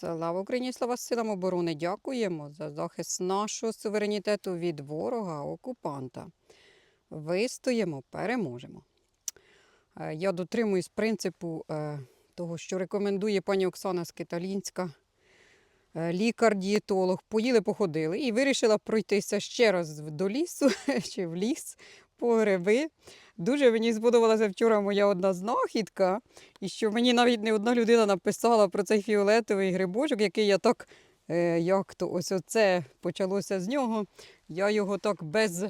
Слава Україні, слава силам оборони! Дякуємо за захист нашого суверенітету від ворога окупанта. Вистоїмо, переможемо. Е, Я дотримуюсь принципу е, того, що рекомендує пані Оксана Скиталінська, е, лікар-дієтолог. Поїли, походили і вирішила пройтися ще раз до лісу чи в ліс по гриби. Дуже мені сподобалася вчора моя одна знахідка, і що мені навіть не одна людина написала про цей фіолетовий грибочок, який я так, е, як то ось оце почалося з нього. Я його так без,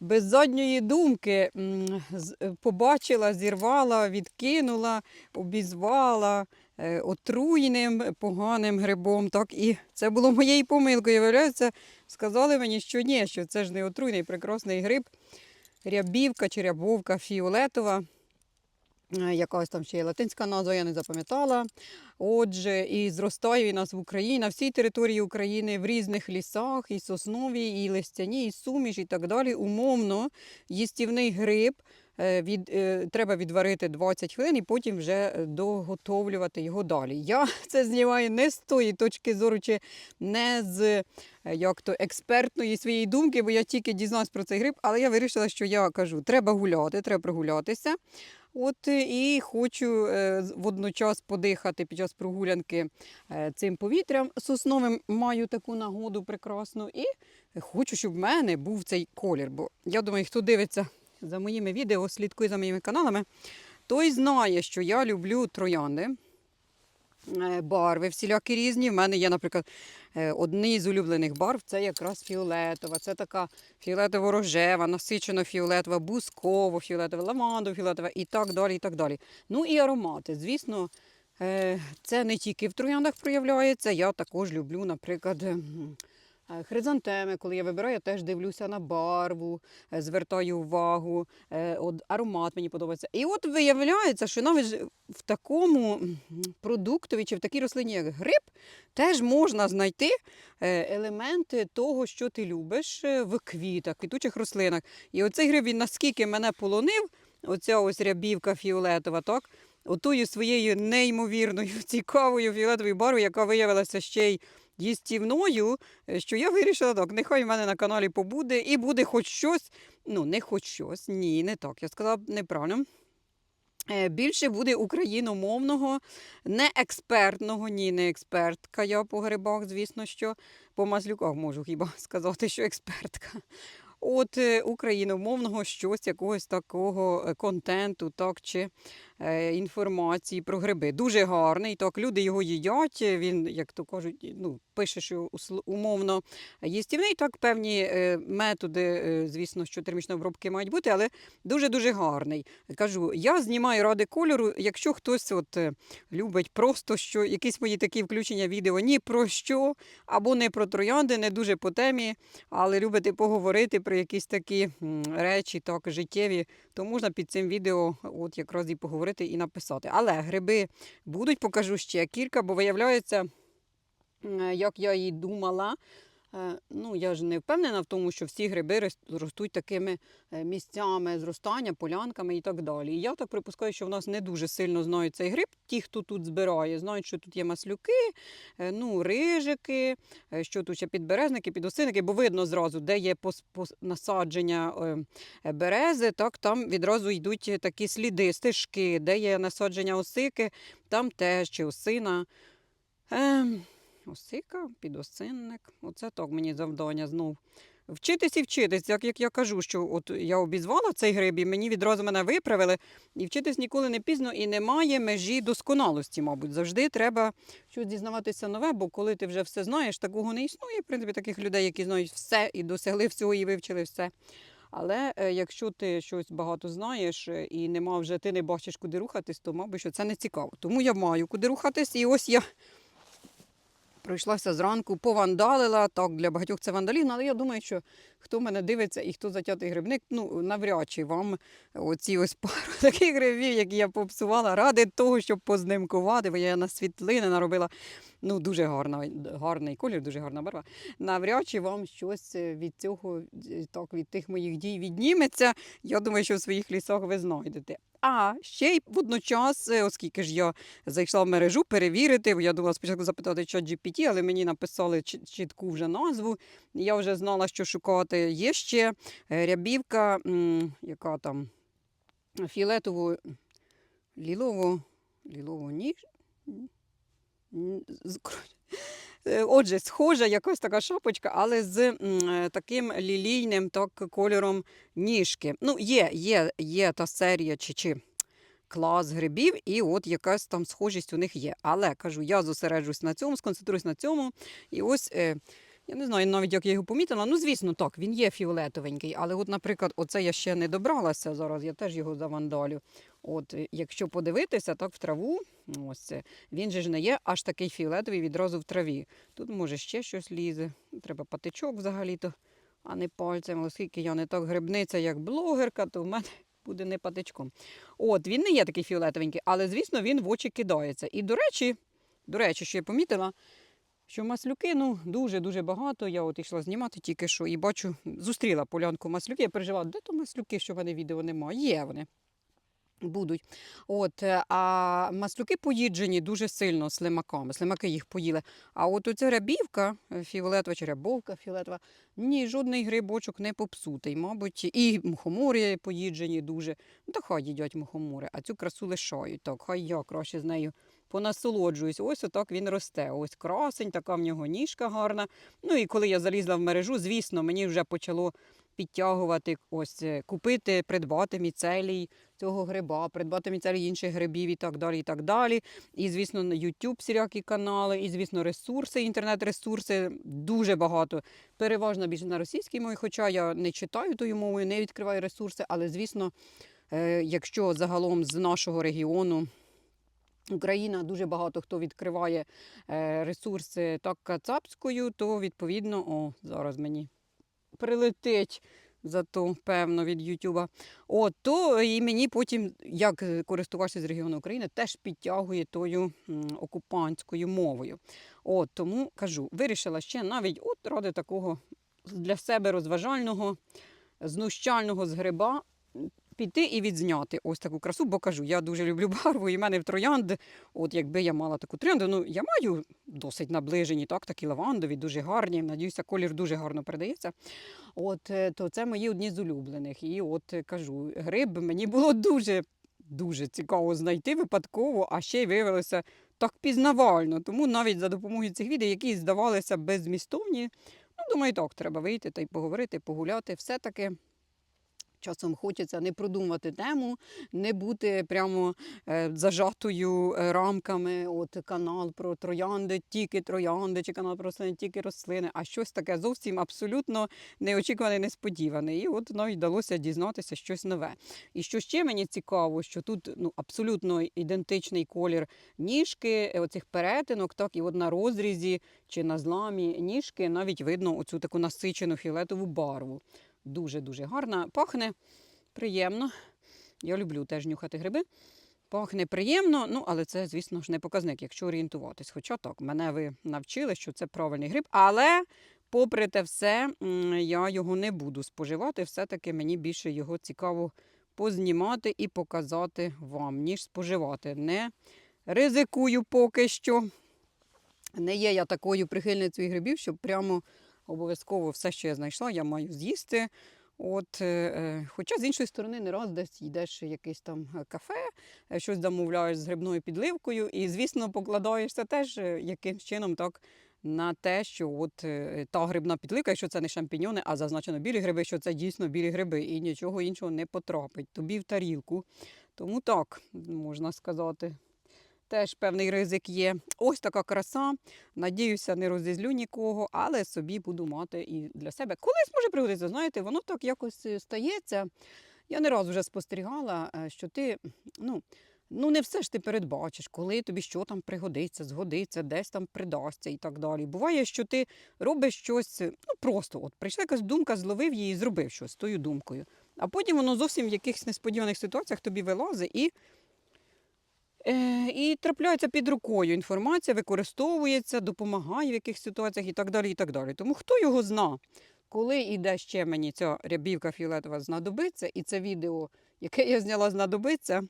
без задньої думки м, з- е, побачила, зірвала, відкинула, обізвала е, отруйним, поганим грибом. Так, і це було моєю помилкою. Виявляється, сказали мені, що ні, що це ж не отруйний, прекрасний гриб. Рябівка чи рябовка фіолетова. Е, Якась там ще є латинська назва, я не запам'ятала. Отже, і зростає у нас в Україні на всій території України в різних лісах, і соснові, і листяні, і суміш, і так далі. Умовно, їстівний гриб. Е, Від, е, треба відварити 20 хвилин і потім вже е, доготовлювати його далі. Я це знімаю не з тої точки зору, чи не з як то експертної своєї думки, бо я тільки дізналась про цей гриб, але я вирішила, що я кажу, треба гуляти, треба прогулятися. От і хочу водночас подихати під час прогулянки цим повітрям сосновим. Маю таку нагоду прекрасну. І хочу, щоб в мене був цей колір. Бо я думаю, хто дивиться за моїми відео, слідкує за моїми каналами, той знає, що я люблю троянди. Е, Барви всілякі різні. В мене є, наприклад, е, одні з улюблених барв це якраз фіолетова. Це така фіолетово-рожева, насичено фіолетова, бусково фіолетова, лавандо фіолетова і так далі. і так далі. Ну і аромати. Звісно, е, це не тільки в трояндах проявляється. Я також люблю, наприклад, хризантеми. Коли я вибираю, я теж дивлюся на барву, е, звертаю увагу. Е, От аромат мені подобається. І от виявляється, що навіть в такому продуктові чи в такій рослині, як гриб, теж можна знайти е, елементи того, що ти любиш е, в квітах, квітучих рослинах. І оцей гриб він наскільки мене полонив, оця ось рябівка фіолетова, так? Отою своєю неймовірною цікавою фіолетовою барвою, яка виявилася ще й їстівною, е, що я вирішила так, нехай в мене на каналі побуде і буде хоч щось, ну не хоч щось, ні, не так. Я сказала неправильно. Е, Більше буде україномовного, не експертного, ні, не експертка. Я по грибах, звісно, що по маслюках можу хіба сказати, що експертка. От е, україномовного щось, якогось такого контенту, так чи інформації про гриби. Дуже гарний. Так, люди його їдять. е, Він, як то кажуть, ну, пише, що умовно їстівний. Так, певні е, методи, е, звісно, що термічної обробки мають бути, але дуже-дуже гарний. Кажу, я знімаю ради кольору, якщо хтось от е, любить просто що якісь мої такі включення відео ні про що, або не про троянди, не дуже по темі, але любите поговорити про якісь такі речі, так, життєві, то можна під цим відео от якраз і поговорити і написати. Але гриби будуть, покажу ще кілька, бо виявляється, як я і думала. Е, Ну, я ж не впевнена в тому, що всі гриби ростуть такими е, місцями зростання, полянками і так далі. І я так припускаю, що в нас не дуже сильно знають цей гриб. Ті, хто тут збирає, знають, що тут є маслюки, е, ну, рижики, що тут ще підберезники, підосинники, бо видно зразу, де є насадження е, е, берези, так там відразу йдуть такі сліди, стежки, де є насадження осики, там теж чи осина. Ем, осика, підосинник. Оце так мені завдання знов. Вчитись і вчитись, як, як я кажу, що от я обізвала цей гриб, і мені відразу мене виправили. І вчитись ніколи не пізно і немає межі досконалості, мабуть. Завжди треба щось дізнаватися нове, бо коли ти вже все знаєш, такого не існує. В принципі, таких людей, які знають все і досягли всього, і вивчили все. Але е, якщо ти щось багато знаєш е, і нема вже ти не бачиш, куди рухатись, то мабуть, що це не цікаво. Тому я маю куди рухатись, і ось я пройшлася зранку, повандалила. Так, для багатьох це вандалізм, але я думаю, що хто мене дивиться і хто затятий грибник, ну навряд чи вам оці ось пару таких грибів, які я попсувала, ради того, щоб познимкувати, бо я на світлини наробила. Ну, дуже гарна, гарний колір, дуже гарна барва. Навряд чи вам щось від цього, так, від тих моїх дій відніметься. Я думаю, що в своїх лісах ви знайдете. А ще й водночас, е, оскільки ж я зайшла в мережу перевірити, я думала спочатку запитати чат GPT, але мені написали чітку вже назву. Я вже знала, що шукати. Є ще е, рябівка, яка там фіолетово лілово, лілово ніж. Е, Отже, схожа якась така шапочка, але з е, таким лілійним так, кольором ніжки. Ну, є, є, є та серія чи, чи клас грибів, і от якась там схожість у них є. Але кажу, я зосереджусь на цьому, сконцентруюсь на цьому. І ось. Е, я не знаю навіть, як я його помітила. Ну, звісно, так, він є фіолетовенький, але, от, наприклад, оце я ще не добралася зараз, я теж його завандалю. От, е, якщо подивитися, так в траву, ось це, він же ж не є аж такий фіолетовий відразу в траві. Тут може ще щось лізе. Треба патичок взагалі-то, а не пальцем. Оскільки я не так грибниця, як блогерка, то в мене буде не патичком. От, він не є такий фіолетовенький, але, звісно, він в очі кидається. І, до речі, до речі, що я помітила, що маслюки ну, дуже-дуже багато. Я от йшла знімати тільки що і бачу, зустріла полянку маслюки. Я переживала, де то маслюки, що в мене відео немає. Є вони. Будуть. От, е, а маслюки поїджені дуже сильно слимаками. Слимаки їх поїли. А от оця рябівка, е, фіолетова чи рябовка фіолетова, ні, жодний грибочок не попсутий, мабуть. І мухомори поїджені дуже. Ну, та хай їдять мухомори, а цю красу лишають. Так, хай я краще з нею понасолоджуюсь. Ось отак він росте. Ось красень, така в нього ніжка гарна. Ну і коли я залізла в мережу, звісно, мені вже почало підтягувати, ось е, купити, придбати міцелій цього гриба, придбати міцелій інших грибів і так далі. І так далі. І, звісно, на YouTube всілякі канали, і, звісно, ресурси, інтернет-ресурси дуже багато. Переважно більше на російській мові, хоча я не читаю тою мовою, не відкриваю ресурси, але, звісно, е, якщо загалом з нашого регіону. Україна дуже багато хто відкриває е, ресурси так кацапською, то відповідно, о, зараз мені прилетить зато, певно, від Ютуба. От, то і мені потім, як е, користувачі з регіону України, теж підтягує тою окупантською мовою. От, тому кажу, вирішила ще навіть от ради такого для себе розважального, знущального з гриба піти і відзняти ось таку красу, бо кажу, я дуже люблю барву, і в мене в троянди, от якби я мала таку троянду, ну я маю досить наближені, так, такі лавандові, дуже гарні. Надіюся, колір дуже гарно передається. От, е, то це мої одні з улюблених. І от е, кажу, гриб мені було дуже. Дуже цікаво знайти випадково, а ще й виявилося так пізнавально. Тому навіть за допомогою цих відео, які здавалися беззмістовні, ну, думаю, так, треба вийти та й поговорити, погуляти. Все-таки Часом хочеться не продумувати тему, не бути прямо е, зажатою е, рамками. От канал про троянди, тільки троянди, чи канал про рослини, тільки рослини, а щось таке зовсім абсолютно неочікуване, несподіване. І от навіть вдалося дізнатися щось нове. І що ще мені цікаво, що тут ну абсолютно ідентичний колір ніжки, е, оцих перетинок, так і от на розрізі чи на зламі ніжки навіть видно оцю таку насичену фіолетову барву. Дуже-дуже гарна. Пахне приємно. Я люблю теж нюхати гриби. Пахне приємно, ну але це, звісно ж, не показник, якщо орієнтуватись. Хоча так, мене ви навчили, що це правильний гриб. Але, попри те все, я його не буду споживати. Все-таки мені більше його цікаво познімати і показати вам, ніж споживати. Не ризикую поки що. Не є я такою прихильницею грибів, щоб прямо обов'язково все, що я знайшла, я маю з'їсти. От, е, е, хоча з іншої сторони, не раз десь йдеш в якесь там е, кафе, щось замовляєш з грибною підливкою, і, звісно, покладаєшся теж якимсь чином так на те, що от та грибна підливка, якщо це не шампіньони, а зазначено білі гриби, що це дійсно білі гриби, і нічого іншого не потрапить тобі в тарілку. Тому так можна сказати. Теж певний ризик є. Ось така краса. Надіюся, не розізлю нікого, але собі буду мати і для себе. Колись може пригодитися, знаєте, воно так якось е, стається. Я не раз вже спостерігала, е, що ти, ну, ну не все ж ти передбачиш, коли тобі що там пригодиться, згодиться, десь там придасться і так далі. Буває, що ти робиш щось, е, ну просто от прийшла якась думка, зловив її і зробив щось з тою думкою. А потім воно зовсім в якихось несподіваних ситуаціях тобі вилазить і І трапляється під рукою інформація, використовується, допомагає в якихось ситуаціях і так далі. і так далі. Тому хто його зна, коли іде ще мені ця рябівка фіолетова знадобиться, і це відео яке я зняла, знадобиться.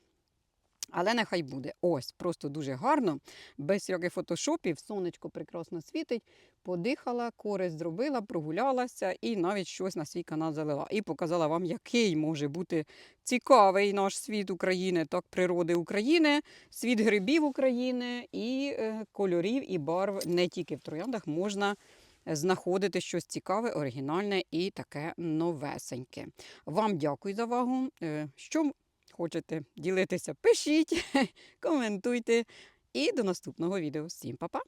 Але нехай буде. Ось, просто дуже гарно, без всяких фотошопів, сонечко прекрасно світить. Подихала, користь зробила, прогулялася і навіть щось на свій канал залила. І показала вам, який може бути цікавий наш світ України, так природи України, світ грибів України і е, кольорів і барв не тільки в трояндах можна знаходити щось цікаве, оригінальне і таке новесеньке. Вам дякую за увагу. Е, Що хочете ділитися, пишіть, коментуйте. І до наступного відео. Всім па-па!